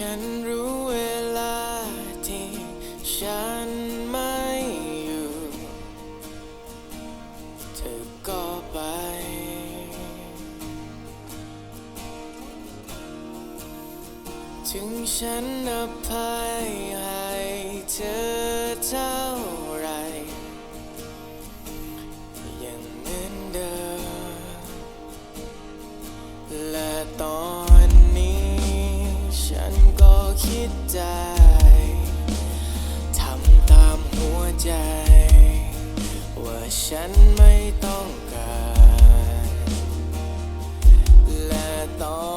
ฉันรู้เวลาที่ฉันไม่อยู่ เธอก็ไป ถึงฉันอภัยให้เธอเท่าไหรยังเหมือนเดิมและตอน คิดใจ ทำตามหัวใจ ว่าฉันไม่ต้องการ และตอง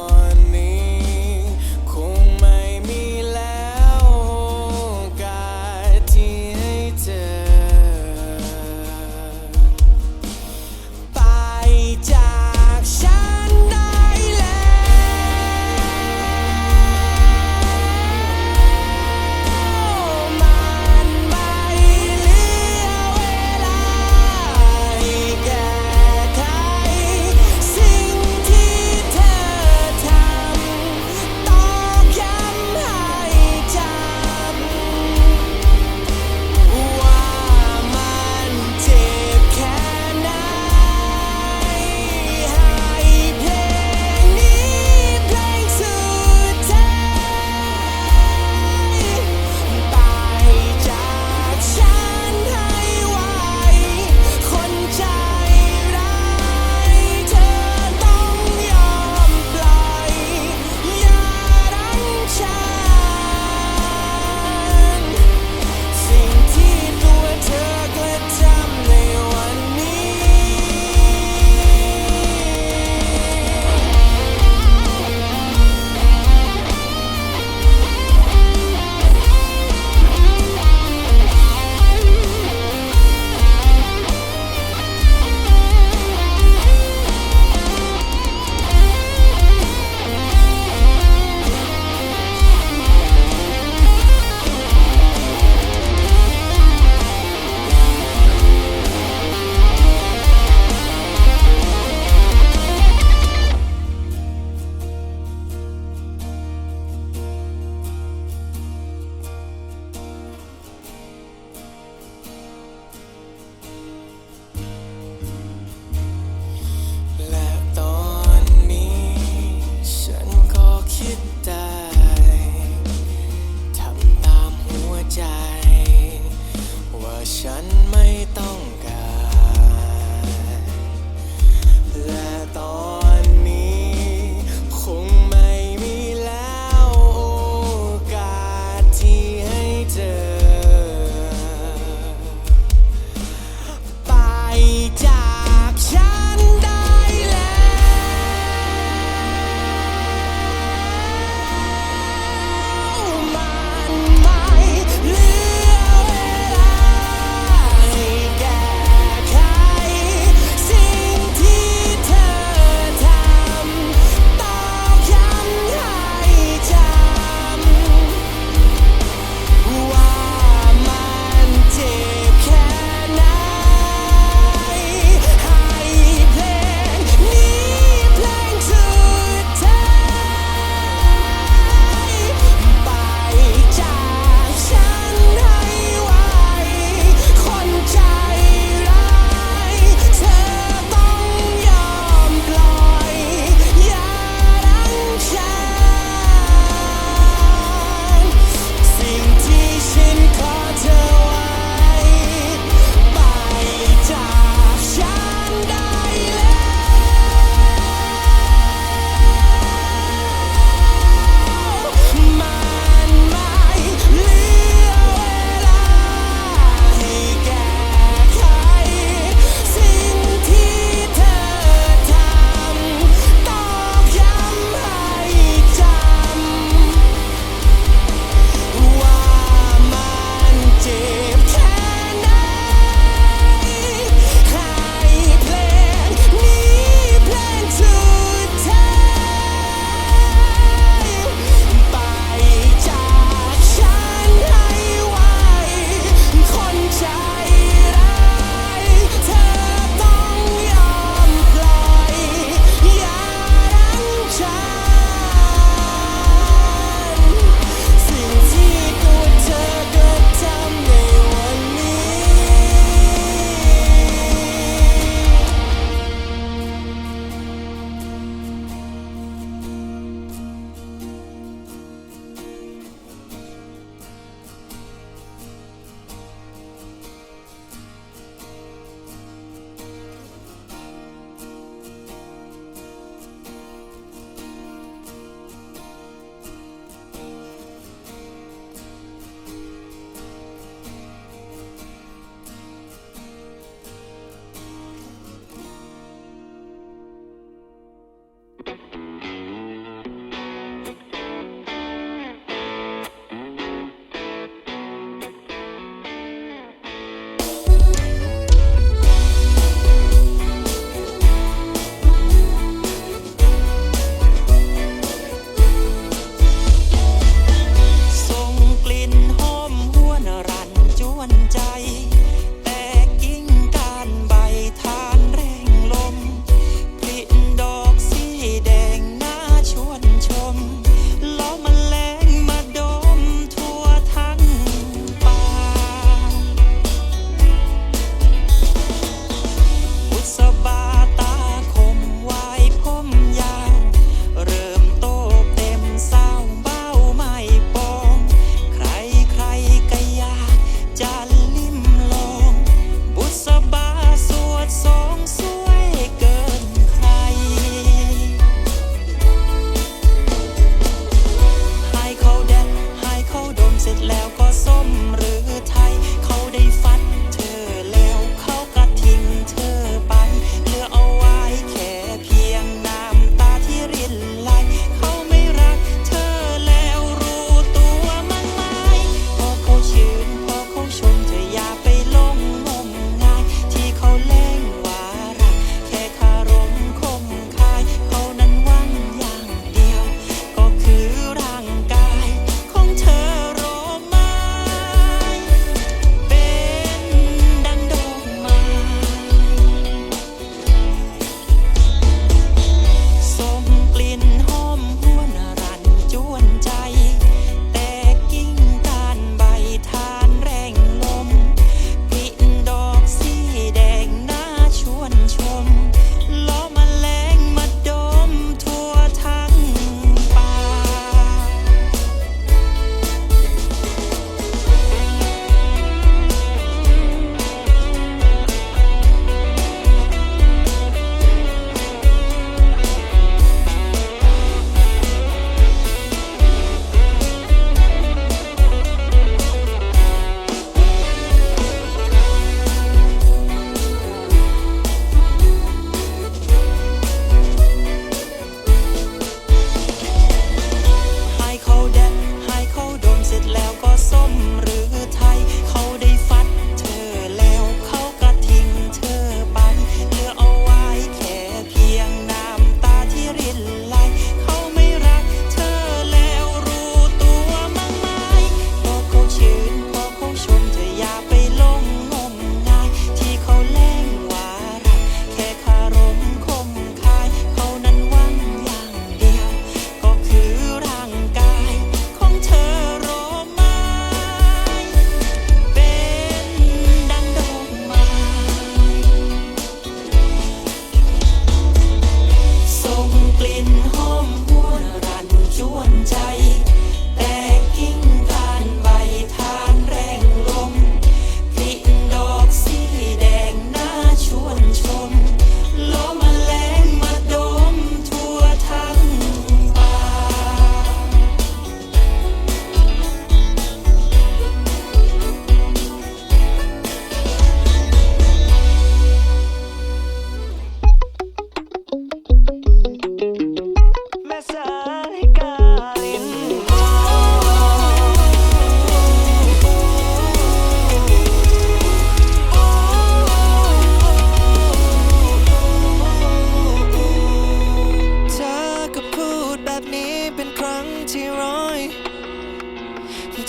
ที่ร้อย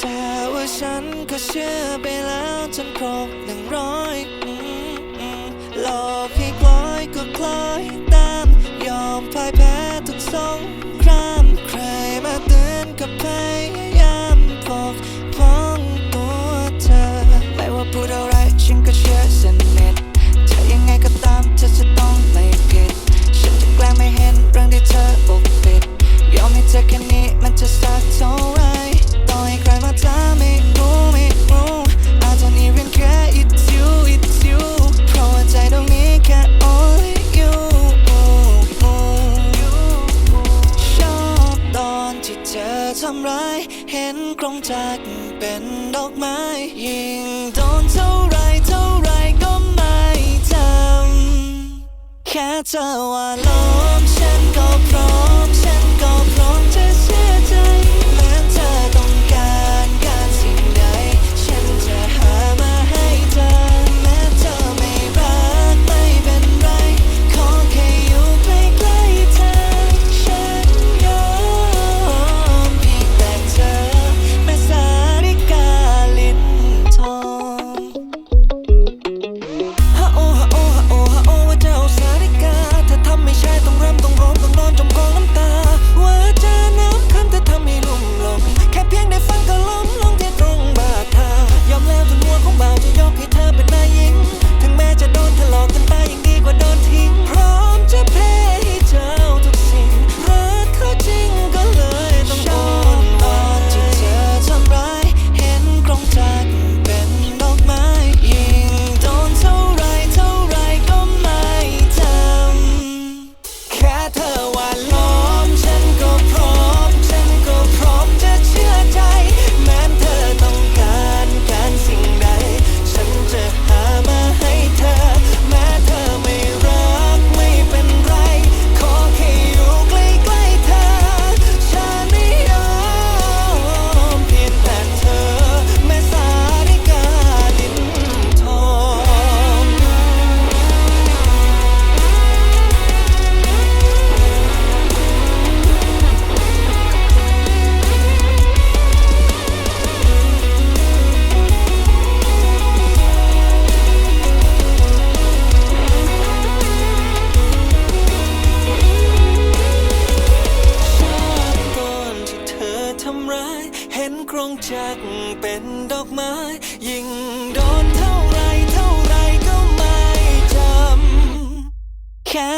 แต่ว่าฉันก็เชื่อไปแล้วจนครบหนึ่งร้อย ต่อให้ใครมาถาไม่รู้ไม่รู้อาจจะนี่เป็นแค่ it's you it's you เพราะว่าใจตรงนี้แค่ only you ชอบตอนที่เธอทำร้าย เห็นกรงจักเป็นดอกไม้ ยิงโดนเท่าไรเท่าไรก็ไม่จำแค่เธอว่าลง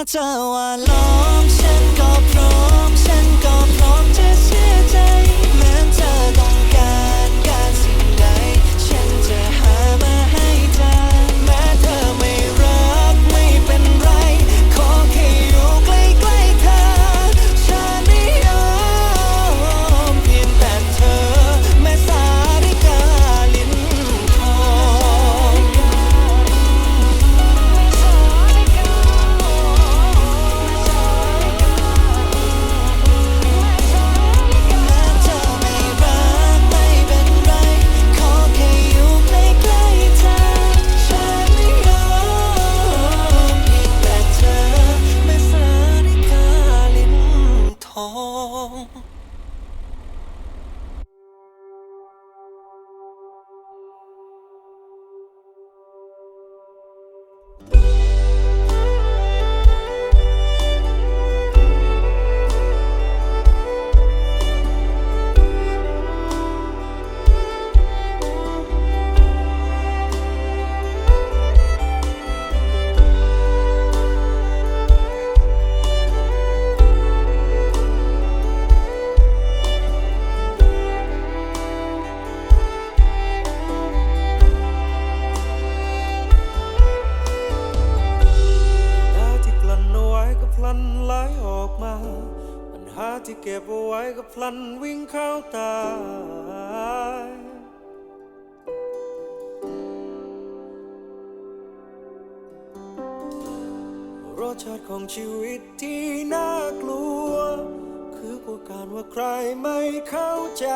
เธอว่าล้อมฉันก็พร้อม เก็บเอาไว้ก็พลันวิ่งเข้าตายรสชาติของชีวิตที่น่ากลัว คือกว่าการว่าใครไม่เข้าใจ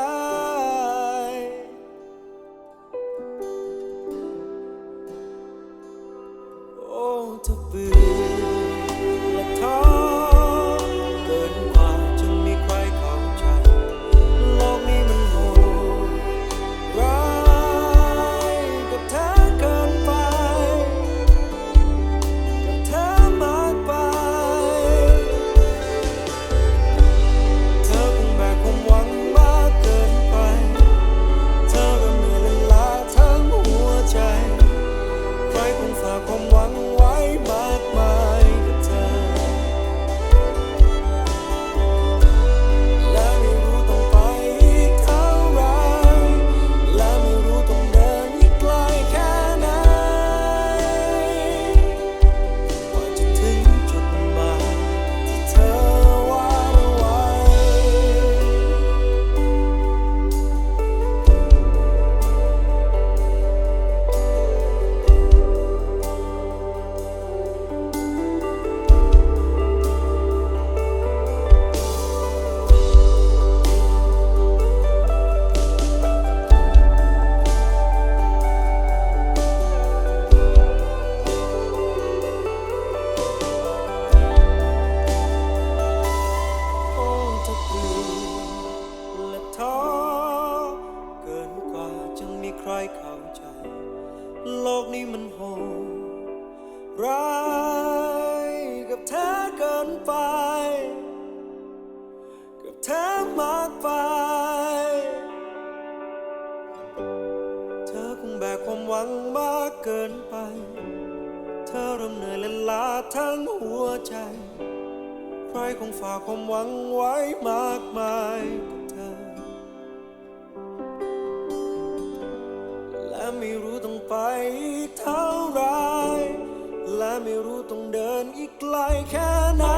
ินไป กับเธอมากไป เธอคงแบกความหวังมากเกินไป เธอเริ่มเหนื่อยและลาทั้งหัวใจ ใครคงฝากความหวังไว้มากมายกับเธอ และไม่รู้ต้องไปเท่าไรและไม่รู้ต้องเดิน อีกไ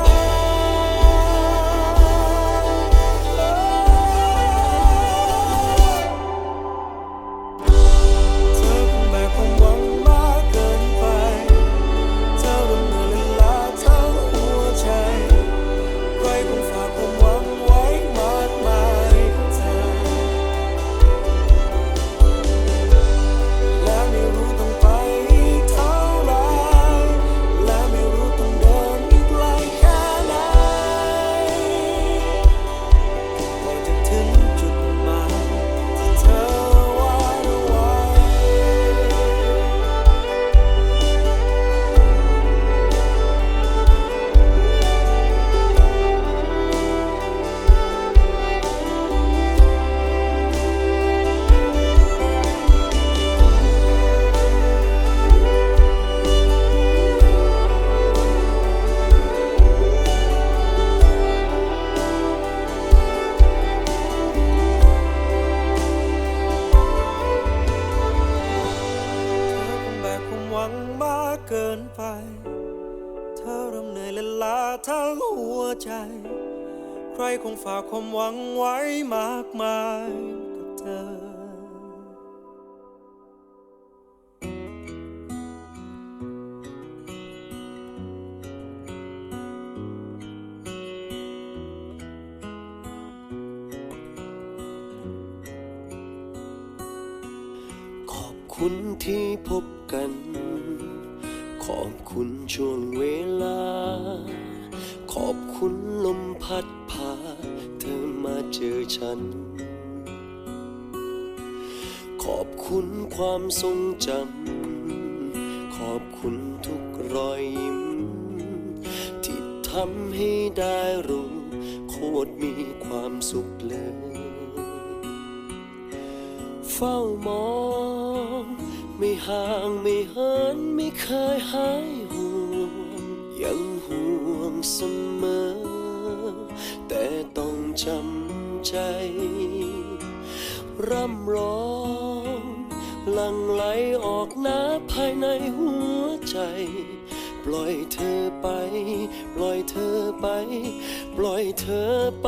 ากความหวังไว้มากมายกับเธอ ขอบคุณที่พบกัน ขอบคุณช่วงเวลา ขอบคุณลมพัด จอฉัน ขอบคุณความทรงจำ ขอบคุณทุกรอยยิ้ม ที่ทำให้ได้รู้ โคตรมีความสุขเลย เฝ้ามอง ไม่ห่างไม่เหินไม่เคยหายห่วง ยังห่วงเสมอ แต่ต้องจำ ใจ ร่ำร้องหลังไหลออกน้ำภายในหัวใจ ปล่อยเธอไป ปล่อยเธอไป ปล่อยเธอไป